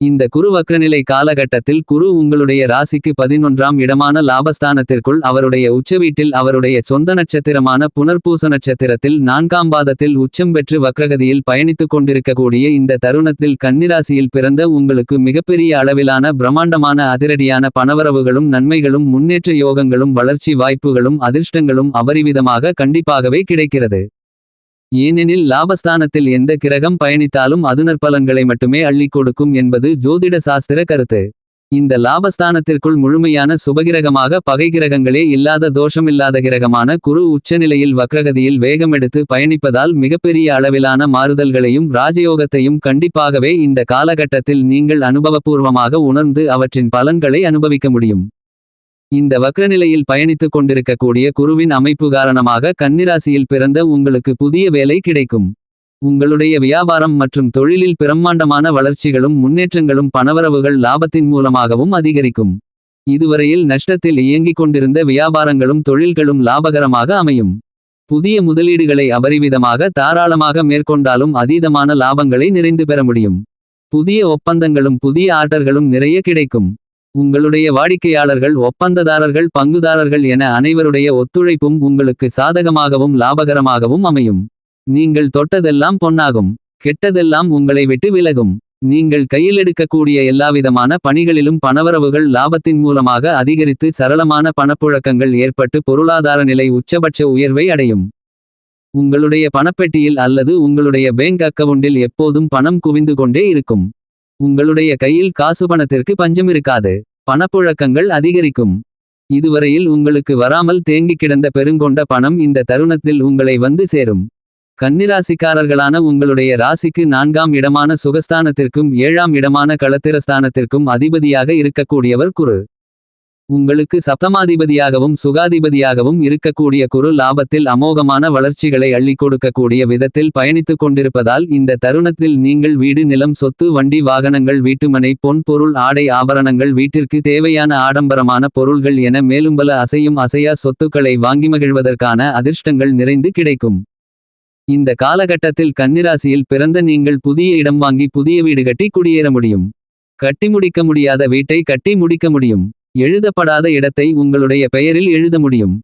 இந்த குரு வக்ரநிலை காலகட்டத்தில் குரு உங்களுடைய ராசிக்கு பதினொன்றாம் இடமான லாபஸ்தானத்திற்குள் அவருடைய உச்சவீட்டில் அவருடைய சொந்த நட்சத்திரமான புனர்பூச நட்சத்திரத்தில் நான்காம் பாதத்தில் உச்சம் பெற்று வக்ரகதியில் பயணித்துக் கொண்டிருக்கக்கூடிய இந்த தருணத்தில் கன்னிராசியில் பிறந்த உங்களுக்கு மிகப்பெரிய அளவிலான பிரம்மாண்டமான அதிரடியான பணவரவுகளும் நன்மைகளும் முன்னேற்ற யோகங்களும் வளர்ச்சி வாய்ப்புகளும் அதிர்ஷ்டங்களும் அபரிவிதமாக கண்டிப்பாகவே கிடைக்கிறது. ஏனெனில் லாபஸ்தானத்தில் எந்த கிரகம் பயணித்தாலும் அது நற்பலன்களை மட்டுமே அள்ளி கொடுக்கும் என்பது ஜோதிட சாஸ்திர கருத்து. இந்த லாபஸ்தானத்திற்குள் முழுமையான சுபகிரகமாக பகை கிரகங்களே இல்லாத தோஷமில்லாத கிரகமான குரு உச்சநிலையில் வக்ரகதியில் வேகமெடுத்து பயணிப்பதால் மிகப்பெரிய அளவிலான மாறுதல்களையும் ராஜயோகத்தையும் கண்டிப்பாகவே இந்த காலகட்டத்தில் நீங்கள் அனுபவபூர்வமாக உணர்ந்து அவற்றின் பலன்களை அனுபவிக்க முடியும். இந்த வக்ரநிலையில் பயணித்துக் கொண்டிருக்கக்கூடிய குருவின் அமைப்பு காரணமாக கன்னிராசியில் பிறந்த உங்களுக்கு புதிய வேலை கிடைக்கும். உங்களுடைய வியாபாரம் மற்றும் தொழிலில் பிரம்மாண்டமான வளர்ச்சிகளும் முன்னேற்றங்களும் பணவரவுகள் லாபத்தின் மூலமாகவும் அதிகரிக்கும். இதுவரையில் நஷ்டத்தில் இயங்கிக் கொண்டிருந்த வியாபாரங்களும் தொழில்களும் லாபகரமாக அமையும். புதிய முதலீடுகளை அபரிவிதமாக தாராளமாக மேற்கொண்டாலும் அதீதமான லாபங்களை நிறைந்து பெற முடியும். புதிய ஒப்பந்தங்களும் புதிய ஆர்டர்களும் நிறைய கிடைக்கும். உங்களுடைய வாடிக்கையாளர்கள் ஒப்பந்ததாரர்கள் பங்குதாரர்கள் என அனைவருடைய ஒத்துழைப்பும் உங்களுக்கு சாதகமாகவும் லாபகரமாகவும் அமையும். நீங்கள் தொட்டதெல்லாம் பொன்னாகும். கெட்டதெல்லாம் உங்களை விட்டு விலகும். நீங்கள் கையில் எடுக்கக்கூடிய எல்லாவிதமான பணிகளிலும் பணவரவுகள் லாபத்தின் மூலமாக அதிகரித்து சரளமான பணப்புழக்கங்கள் ஏற்பட்டு பொருளாதார நிலை உச்சபட்ச உயர்வை அடையும். உங்களுடைய பணப்பெட்டியில் அல்லது உங்களுடைய பேங்க் அக்கவுண்டில் எப்போதும் பணம் குவிந்து கொண்டே இருக்கும். உங்களுடைய கையில் காசு பணத்திற்கு பஞ்சம் இருக்காது. பணப்புழக்கங்கள் அதிகரிக்கும். இதுவரையில் உங்களுக்கு வராமல் தேங்கிக் கிடந்த பெருங்கொண்ட பணம் இந்த தருணத்தில் உங்களை வந்து சேரும். கன்னிராசிக்காரர்களான உங்களுடைய ராசிக்கு நான்காம் இடமான சுகஸ்தானத்திற்கும் ஏழாம் இடமான களத்திரஸ்தானத்திற்கும் அதிபதியாக இருக்கக்கூடியவர் குரு. உங்களுக்கு சப்தமாதிபதியாகவும் சுகாதிபதியாகவும் இருக்கக்கூடிய குரு லாபத்தில் அமோகமான வளர்ச்சிகளை அள்ளிக் கொடுக்கக்கூடிய விதத்தில் பயணித்துக் கொண்டிருப்பதால் இந்த தருணத்தில் நீங்கள் வீடு நிலம் சொத்து வண்டி வாகனங்கள் வீட்டுமனை பொன் பொருள் ஆடை ஆபரணங்கள் வீட்டிற்கு தேவையான ஆடம்பரமான பொருள்கள் என மேலும் பல அசையும் அசையா சொத்துக்களை வாங்கி மகிழ்வதற்கான அதிர்ஷ்டங்கள் நிறைந்து கிடைக்கும். இந்த காலகட்டத்தில் கன்னிராசியில் பிறந்த நீங்கள் புதிய இடம் வாங்கி புதிய வீடு கட்டி குடியேற முடியும். கட்டி முடிக்க முடியாத வீட்டை கட்டி முடிக்க முடியும். எழுதப்படாத இடத்தை உங்களுடைய பெயரில் எழுத முடியும்.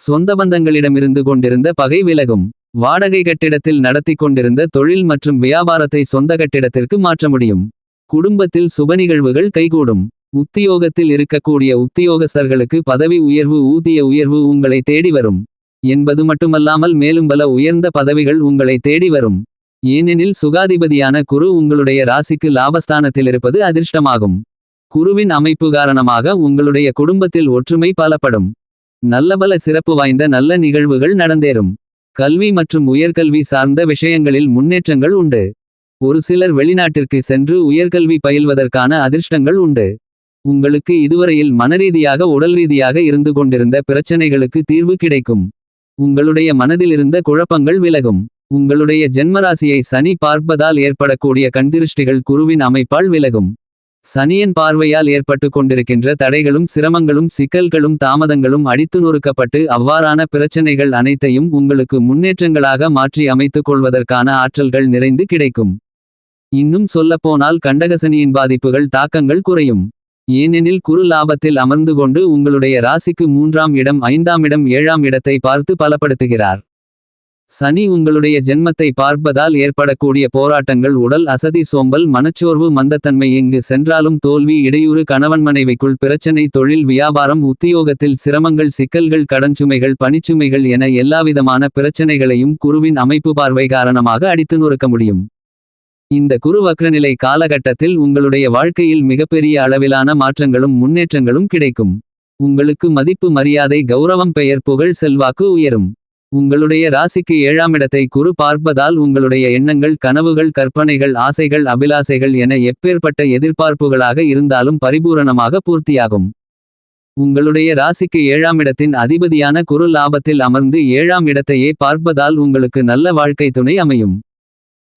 சொந்த பந்தங்களிடமிருந்து கொண்டிருந்த பகை விலகும் வாடகை கட்டிடத்தில் நடத்தி கொண்டிருந்த தொழில் மற்றும் வியாபாரத்தை சொந்த கட்டிடத்திற்கு மாற்ற முடியும். குடும்பத்தில் சுப நிகழ்வுகள் கைகூடும். உத்தியோகத்தில் இருக்கக்கூடிய உத்தியோகஸ்தர்களுக்கு பதவி உயர்வு ஊதிய உயர்வு உங்களை தேடி வரும். என்பது மட்டுமல்லாமல் மேலும் பல உயர்ந்த பதவிகள் உங்களை தேடி வரும். ஏனெனில் சுகாதிபதியான குரு உங்களுடைய ராசிக்கு லாபஸ்தானத்தில் இருப்பது அதிர்ஷ்டமாகும். குருவின் அமைப்பு காரணமாக உங்களுடைய குடும்பத்தில் ஒற்றுமை பலப்படும். நல்லபல சிறப்பு வாய்ந்த நல்ல நிகழ்வுகள் நடந்தேறும். கல்வி மற்றும் உயர்கல்வி சார்ந்த விஷயங்களில் முன்னேற்றங்கள் உண்டு. ஒரு சிலர் வெளிநாட்டிற்கு சென்று உயர்கல்வி பயில்வதற்கான அதிர்ஷ்டங்கள் உண்டு. உங்களுக்கு இதுவரையில் மனரீதியாக உடல் ரீதியாக இருந்து கொண்டிருந்த பிரச்சனைகளுக்கு தீர்வு கிடைக்கும். உங்களுடைய மனதிலிருந்த குழப்பங்கள் விலகும். உங்களுடைய ஜென்மராசியை சனி பார்ப்பதால் ஏற்படக்கூடிய கண்திருஷ்டிகள் குருவின் அமைப்பால் விலகும். சனியின் பார்வையால் ஏற்பட்டு கொண்டிருக்கின்ற தடைகளும் சிரமங்களும் சிக்கல்களும் தாமதங்களும் அடித்து நொறுக்கப்பட்டு அவ்வாறான பிரச்சனைகள் அனைத்தையும் உங்களுக்கு முன்னேற்றங்களாக மாற்றி அமைத்துக் கொள்வதற்கான ஆற்றல்கள் நிறைந்து கிடைக்கும். இன்னும் சொல்லப்போனால் கண்டகசனியின் பாதிப்புகள் தாக்கங்கள் குறையும். ஏனெனில் குறு லாபத்தில் அமர்ந்து கொண்டு உங்களுடைய ராசிக்கு மூன்றாம் இடம் ஐந்தாம் இடம் ஏழாம் இடத்தை பார்த்து பலப்படுத்துகிறார். சனி உங்களுடைய ஜென்மத்தை பார்ப்பதால் ஏற்படக்கூடிய போராட்டங்கள் உடல் அசதி சோம்பல் மனச்சோர்வு மந்தத்தன்மை எங்கு சென்றாலும் தோல்வி இடையூறு கணவன் மனைவிக்குள் பிரச்சனை தொழில் வியாபாரம் உத்தியோகத்தில் சிரமங்கள் சிக்கல்கள் கடன்சுமைகள் பணிச்சுமைகள் என எல்லாவிதமான பிரச்சனைகளையும் குருவின் அமைப்பு பார்வை காரணமாக அடித்து நொறுக்க முடியும். இந்த குரு வக்ரநிலை காலகட்டத்தில் உங்களுடைய வாழ்க்கையில் மிகப்பெரிய அளவிலான மாற்றங்களும் முன்னேற்றங்களும் கிடைக்கும். உங்களுக்கு மதிப்பு மரியாதை கௌரவம் பெயர் புகழ் செல்வாக்கு உயரும். உங்களுடைய ராசிக்கு ஏழாம் இடத்தை குரு பார்ப்பதால் உங்களுடைய எண்ணங்கள் கனவுகள் கற்பனைகள் ஆசைகள் அபிலாசைகள் என எப்பேற்பட்ட எதிர்பார்ப்புகளாக இருந்தாலும் பரிபூரணமாக பூர்த்தியாகும். உங்களுடைய ராசிக்கு ஏழாம் இடத்தின் அதிபதியான குரு லாபத்தில் அமர்ந்து ஏழாம் இடத்தையே பார்ப்பதால் உங்களுக்கு நல்ல வாழ்க்கை துணை அமையும்.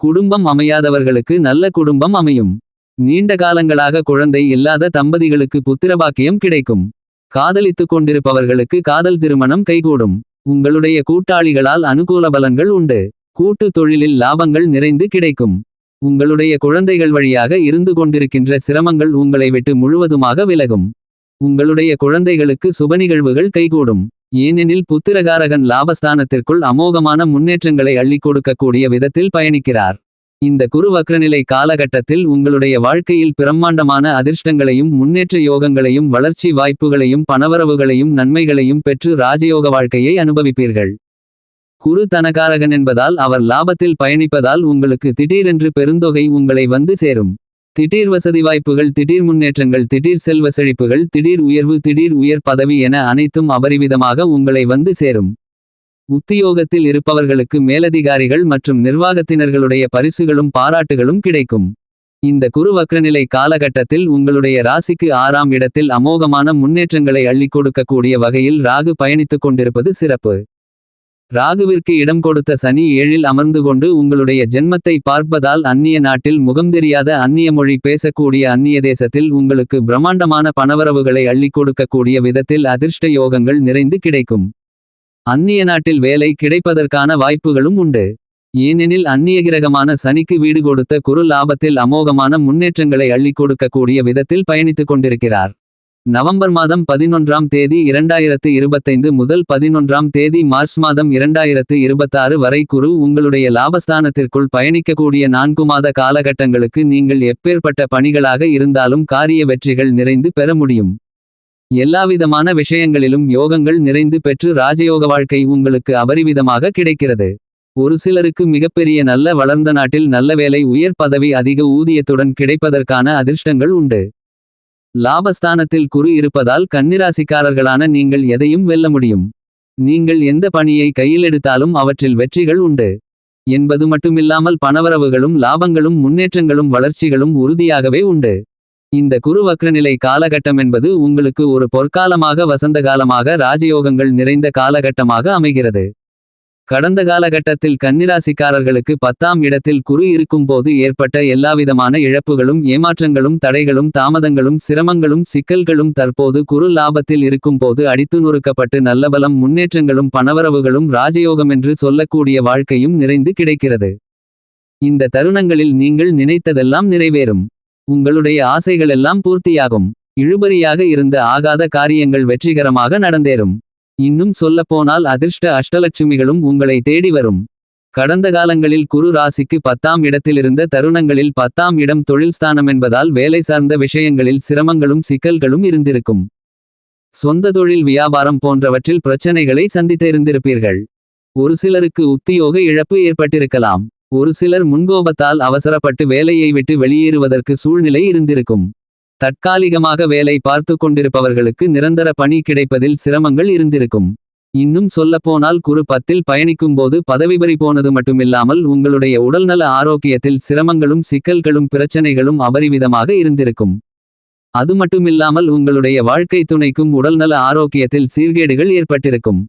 குடும்பம் அமையாதவர்களுக்கு நல்ல குடும்பம் அமையும். நீண்ட காலங்களாக குழந்தை இல்லாத தம்பதிகளுக்கு புத்திரபாக்கியம் கிடைக்கும். காதலித்துக் கொண்டிருப்பவர்களுக்கு காதல் திருமணம் கைகூடும். உங்களுடைய கூட்டாளிகளால் அனுகூல பலன்கள் உண்டு. கூட்டு தொழிலில் லாபங்கள் நிறைந்து கிடைக்கும். உங்களுடைய குழந்தைகள் வழியாக இருந்து கொண்டிருக்கின்ற சிரமங்கள் உங்களை விட்டு முழுவதுமாக விலகும். உங்களுடைய குழந்தைகளுக்கு சுப நிகழ்வுகள் கைகூடும். ஏனெனில் புத்திரகாரகன் லாபஸ்தானத்திற்குள் அமோகமான முன்னேற்றங்களை அள்ளிக் கொடுக்கக்கூடிய விதத்தில் பயணிக்கிறார். இந்த குரு வக்ரநிலை காலகட்டத்தில் உங்களுடைய வாழ்க்கையில் பிரம்மாண்டமான அதிர்ஷ்டங்களையும் முன்னேற்ற யோகங்களையும் வளர்ச்சி வாய்ப்புகளையும் பணவரவுகளையும் நன்மைகளையும் பெற்று ராஜயோக வாழ்க்கையை அனுபவிப்பீர்கள். குரு தனகாரகன் என்பதால் அவர் லாபத்தில் பயணிப்பதால் உங்களுக்கு திடீரென்று பெருந்தொகை உங்களை வந்து சேரும். திடீர் வசதி வாய்ப்புகள் திடீர் முன்னேற்றங்கள் திடீர் செல்வ செழிப்புகள் திடீர் உயர்வு திடீர் உயர் பதவி என அனைத்தும் அபரிவிதமாக உங்களை வந்து சேரும். உத்தியோகத்தில் இருப்பவர்களுக்கு மேலதிகாரிகள் மற்றும் நிர்வாகத்தினர்களுடைய பரிசுகளும் பாராட்டுகளும் கிடைக்கும். இந்த குரு வக்ரநிலை காலகட்டத்தில் உங்களுடைய ராசிக்கு ஆறாம் இடத்தில் அமோகமான முன்னேற்றங்களை அள்ளிக் கொடுக்கக்கூடிய வகையில் ராகு பயணித்துக் கொண்டிருப்பது சிறப்பு. ராகுவிற்கு இடம் கொடுத்த சனி ஏழில் அமர்ந்து கொண்டு உங்களுடைய ஜென்மத்தை பார்ப்பதால் அந்நிய நாட்டில் முகம் தெரியாத அந்நிய மொழி பேசக்கூடிய அந்நிய தேசத்தில் உங்களுக்கு பிரம்மாண்டமான பணவரவுகளை அள்ளிக் கொடுக்கக்கூடிய விதத்தில் அதிர்ஷ்ட யோகங்கள் நிறைந்து கிடைக்கும். அந்நிய நாட்டில் வேலை கிடைப்பதற்கான வாய்ப்புகளும் உண்டு. ஏனெனில் அந்நிய கிரகமான சனிக்கு வீடு கொடுத்த குரு லாபத்தில் அமோகமான முன்னேற்றங்களை அள்ளிக் கொடுக்கக்கூடிய விதத்தில் பயணித்துக் கொண்டிருக்கிறார். நவம்பர் மாதம் பதினொன்றாம் தேதி இரண்டாயிரத்து இருபத்தைந்து முதல் பதினொன்றாம் தேதி மார்ச் மாதம் இரண்டாயிரத்து இருபத்தாறு வரை குரு உங்களுடைய லாபஸ்தானத்திற்குள் பயணிக்கக்கூடிய நான்கு மாத காலகட்டங்களுக்கு நீங்கள் எப்பேற்பட்ட பணிகளாக இருந்தாலும் காரிய வெற்றிகள் நிறைந்து பெற முடியும். எல்லாவிதமான விஷயங்களிலும் யோகங்கள் நிறைந்து பெற்று ராஜயோக வாழ்க்கை உங்களுக்கு அபரிவிதமாக கிடைக்கிறது. ஒரு சிலருக்கு மிகப்பெரிய நல்ல வளர்ந்த நாட்டில் நல்ல வேலை உயர் பதவி அதிக ஊதியத்துடன் கிடைப்பதற்கான அதிர்ஷ்டங்கள் உண்டு. லாபஸ்தானத்தில் குரு இருப்பதால் கன்னிராசிக்காரர்களான நீங்கள் எதையும் வெல்ல முடியும். நீங்கள் எந்த பணியை கையில் எடுத்தாலும் அவற்றில் வெற்றிகள் உண்டு. என்பது மட்டுமில்லாமல் பணவரவுகளும் லாபங்களும் முன்னேற்றங்களும் வளர்ச்சிகளும் உறுதியாகவே உண்டு. இந்த குரு வக்ரநிலை காலகட்டம் என்பது உங்களுக்கு ஒரு பொற்காலமாக வசந்த காலமாக ராஜயோகங்கள் நிறைந்த காலகட்டமாக அமைகிறது. கடந்த காலகட்டத்தில் கன்னிராசிக்காரர்களுக்கு பத்தாம் இடத்தில் குரு இருக்கும்போது ஏற்பட்ட எல்லாவிதமான இழப்புகளும் ஏமாற்றங்களும் தடைகளும் தாமதங்களும் சிரமங்களும் சிக்கல்களும் தற்போது குரு லாபத்தில் இருக்கும்போது அடித்து நொறுக்கப்பட்டு நல்லபலம் முன்னேற்றங்களும் பணவரவுகளும் ராஜயோகமென்று சொல்லக்கூடிய வாழ்க்கையும் நிறைந்து கிடைக்கிறது. இந்த தருணங்களில் நீங்கள் நினைத்ததெல்லாம் நிறைவேறும். உங்களுடைய ஆசைகளெல்லாம் பூர்த்தியாகும். இழுபறியாக இருந்த ஆகாத காரியங்கள் வெற்றிகரமாக நடந்தேறும். இன்னும் சொல்லப்போனால் அதிர்ஷ்ட அஷ்டலட்சுமிகளும் உங்களை தேடி வரும். கடந்த காலங்களில் குரு ராசிக்கு பத்தாம் இடத்திலிருந்த தருணங்களில் பத்தாம் இடம் தொழில் ஸ்தானம் என்பதால் வேலை சார்ந்த விஷயங்களில் சிரமங்களும் சிக்கல்களும் இருந்திருக்கும். சொந்த தொழில் வியாபாரம் போன்றவற்றில் பிரச்சனைகளை சந்தித்திருந்திருப்பீர்கள். ஒரு சிலருக்கு உத்தியோக இழப்பு ஏற்பட்டிருக்கலாம். ஒரு சிலர் முன்கோபத்தால் அவசரப்பட்டு வேலையை விட்டு வெளியேறுவதற்கு சூழ்நிலை இருந்திருக்கும். தற்காலிகமாக வேலை பார்த்து கொண்டிருப்பவர்களுக்கு நிரந்தர பணி கிடைப்பதில் சிரமங்கள் இருந்திருக்கும். இன்னும் சொல்லப்போனால் குறு பத்தில் பயணிக்கும்போது பதவிபறி போனது மட்டுமில்லாமல் உங்களுடைய உடல்நல ஆரோக்கியத்தில் சிரமங்களும் சிக்கல்களும் பிரச்சனைகளும் அபரிவிதமாக இருந்திருக்கும். அது மட்டுமில்லாமல் உங்களுடைய வாழ்க்கை துணைக்கும் உடல்நல ஆரோக்கியத்தில் சீர்கேடுகள் ஏற்பட்டிருக்கும்.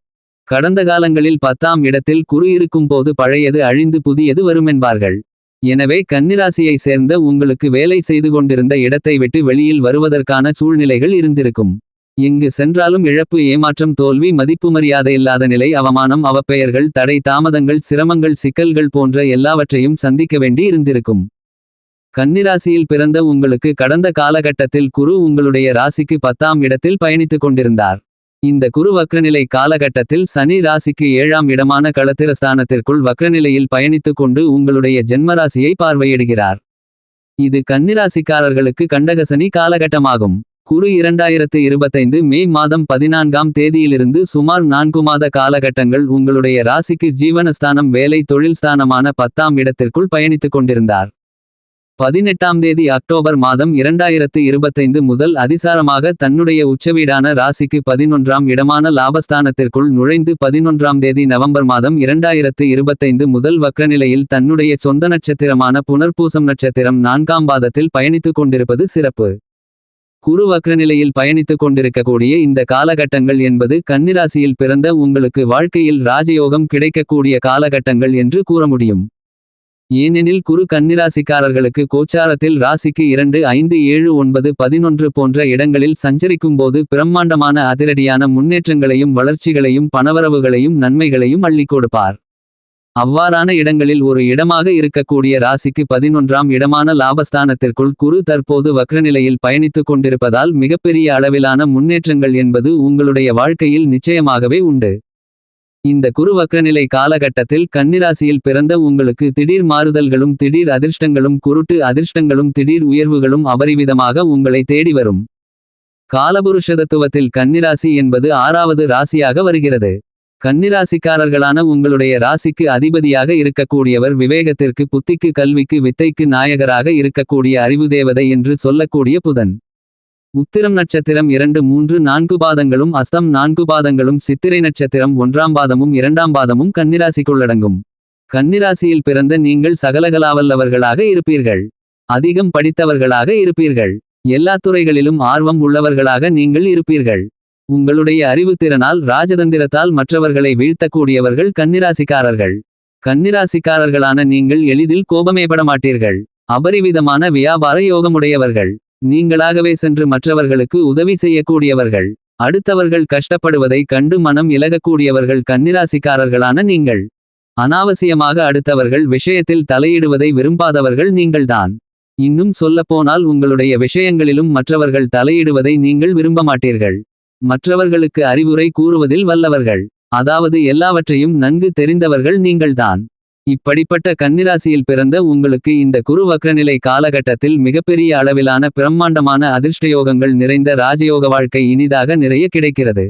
கடந்த காலங்களில் பத்தாம் இடத்தில் குரு இருக்கும்போது பழையது அழிந்து புதியது வருமென்பார்கள். எனவே கன்னிராசியை சேர்ந்த உங்களுக்கு வேலை செய்து கொண்டிருந்த இடத்தை விட்டு வெளியில் வருவதற்கான சூழ்நிலைகள் இருந்திருக்கும். எங்கு சென்றாலும் இழப்பு ஏமாற்றம் தோல்வி மதிப்பு மரியாதையில்லாத நிலை அவமானம் அவப்பெயர்கள் தடை தாமதங்கள் சிரமங்கள் சிக்கல்கள் போன்ற எல்லாவற்றையும் சந்திக்க வேண்டி இருந்திருக்கும். கன்னிராசியில் பிறந்த உங்களுக்கு கடந்த காலகட்டத்தில் குரு உங்களுடைய ராசிக்கு பத்தாம் இடத்தில் பயணித்துக் கொண்டிருந்தார். இந்த குரு வக்ரநிலை காலகட்டத்தில் சனி ராசிக்கு ஏழாம் இடமான களத்திரஸ்தானத்திற்குள் வக்ரநிலையில் பயணித்துக் கொண்டு உங்களுடைய ஜென்மராசியை பார்வையிடுகிறார். இது கன்னிராசிக்காரர்களுக்கு கண்டகசனி காலகட்டமாகும். குரு இரண்டாயிரத்து இருபத்தைந்து மே மாதம் பதினான்காம் தேதியிலிருந்து சுமார் நான்கு மாத காலகட்டங்கள் உங்களுடைய ராசிக்கு ஜீவனஸ்தானம் வேலை தொழில் ஸ்தானமான பத்தாம் இடத்திற்குள் பயணித்துக் கொண்டிருந்தார். பதினெட்டாம் தேதி அக்டோபர் மாதம் இரண்டாயிரத்து இருபத்தைந்து முதல் அதிசாரமாக தன்னுடைய உச்சவீடான ராசிக்கு பதினொன்றாம் இடமான லாபஸ்தானத்திற்குள் நுழைந்து பதினொன்றாம் தேதி நவம்பர் மாதம் இரண்டாயிரத்து இருபத்தைந்து முதல் வக்ரநிலையில் தன்னுடைய சொந்த நட்சத்திரமான புனர்பூசம் நட்சத்திரம் நான்காம் பாதத்தில் பயணித்துக் கொண்டிருப்பது சிறப்பு. குரு வக்ரநிலையில் பயணித்துக் கொண்டிருக்கக்கூடிய இந்த காலகட்டங்கள் என்பது கன்னிராசியில் பிறந்த உங்களுக்கு வாழ்க்கையில் ராஜயோகம் கிடைக்கக்கூடிய காலகட்டங்கள் என்று கூற முடியும். ஏனெனில் குரு கன்னிராசிக்காரர்களுக்கு கோச்சாரத்தில் ராசிக்கு இரண்டு ஐந்து ஏழு ஒன்பது பதினொன்று போன்ற இடங்களில் சஞ்சரிக்கும்போது பிரம்மாண்டமான அதிரடியான முன்னேற்றங்களையும் வளர்ச்சிகளையும் பணவரவுகளையும் நன்மைகளையும் அள்ளி கொடுப்பார். அவ்வாறான இடங்களில் ஒரு இடமாக இருக்கக்கூடிய ராசிக்கு பதினொன்றாம் இடமான லாபஸ்தானத்திற்குள் குரு தற்போது வக்ரநிலையில் பயணித்துக் கொண்டிருப்பதால் மிகப்பெரிய அளவிலான முன்னேற்றங்கள் என்பது உங்களுடைய வாழ்க்கையில் நிச்சயமாகவே உண்டு. இந்த குரு வக்ரநிலை காலகட்டத்தில் கன்னிராசியில் பிறந்த உங்களுக்கு திடீர் மாறுதல்களும் திடீர் அதிர்ஷ்டங்களும் குருட்டு அதிர்ஷ்டங்களும் திடீர் உயர்வுகளும் அபரிவிதமாக உங்களை தேடி வரும். காலபுருஷதத்துவத்தில் கன்னிராசி என்பது ஆறாவது ராசியாக வருகிறது. கன்னிராசிக்காரர்களான உங்களுடைய ராசிக்கு அதிபதியாக இருக்கக்கூடியவர் விவேகத்திற்கு புத்திக்கு கல்விக்கு வித்தைக்கு நாயகராக இருக்கக்கூடிய அறிவு தேவதை என்று சொல்லக்கூடிய புதன். உத்திரம் நட்சத்திரம் இரண்டு மூன்று நான்கு பாதங்களும் அஸ்தம் நான்கு பாதங்களும் சித்திரை நட்சத்திரம் ஒன்றாம் பாதமும் இரண்டாம் பாதமும் கன்னிராசிக்குள்ளடங்கும். கன்னிராசியில் பிறந்த நீங்கள் சகலகலாவல்லவர்களாக இருப்பீர்கள். அதிகம் படித்தவர்களாக இருப்பீர்கள். எல்லா துறைகளிலும் ஆர்வம் உள்ளவர்களாக நீங்கள் இருப்பீர்கள். உங்களுடைய அறிவுத்திறனால் ராஜதந்திரத்தால் மற்றவர்களை வீழ்த்தக்கூடியவர்கள் கன்னிராசிக்காரர்கள். கன்னிராசிக்காரர்களான நீங்கள் எளிதில் கோபமேபட மாட்டீர்கள் அபரிவிதமான வியாபார யோகமுடையவர்கள். நீங்களாகவே சென்று மற்றவர்களுக்கு உதவி செய்யக்கூடியவர்கள். அடுத்தவர்கள் கஷ்டப்படுவதை கண்டு மனம் இலகக்கூடியவர்கள் கன்னிராசிக்காரர்களான நீங்கள். அனாவசியமாக அடுத்தவர்கள் விஷயத்தில் தலையிடுவதை விரும்பாதவர்கள் நீங்கள்தான். இன்னும் சொல்லப்போனால் உங்களுடைய விஷயங்களிலும் மற்றவர்கள் தலையிடுவதை நீங்கள் விரும்ப மாட்டீர்கள் மற்றவர்களுக்கு அறிவுரை கூறுவதில் வல்லவர்கள். அதாவது எல்லாவற்றையும் நன்கு தெரிந்தவர்கள் நீங்கள்தான். இப்படிப்பட்ட கன்னிராசியில் பிறந்த உங்களுக்கு இந்த குரு வக்ரநிலை காலகட்டத்தில் மிகப்பெரிய அளவிலான பிரம்மாண்டமான அதிர்ஷ்டயோகங்கள் நிறைந்த ராஜயோக வாழ்க்கை இனிதாக நிறைய கிடைக்கிறது.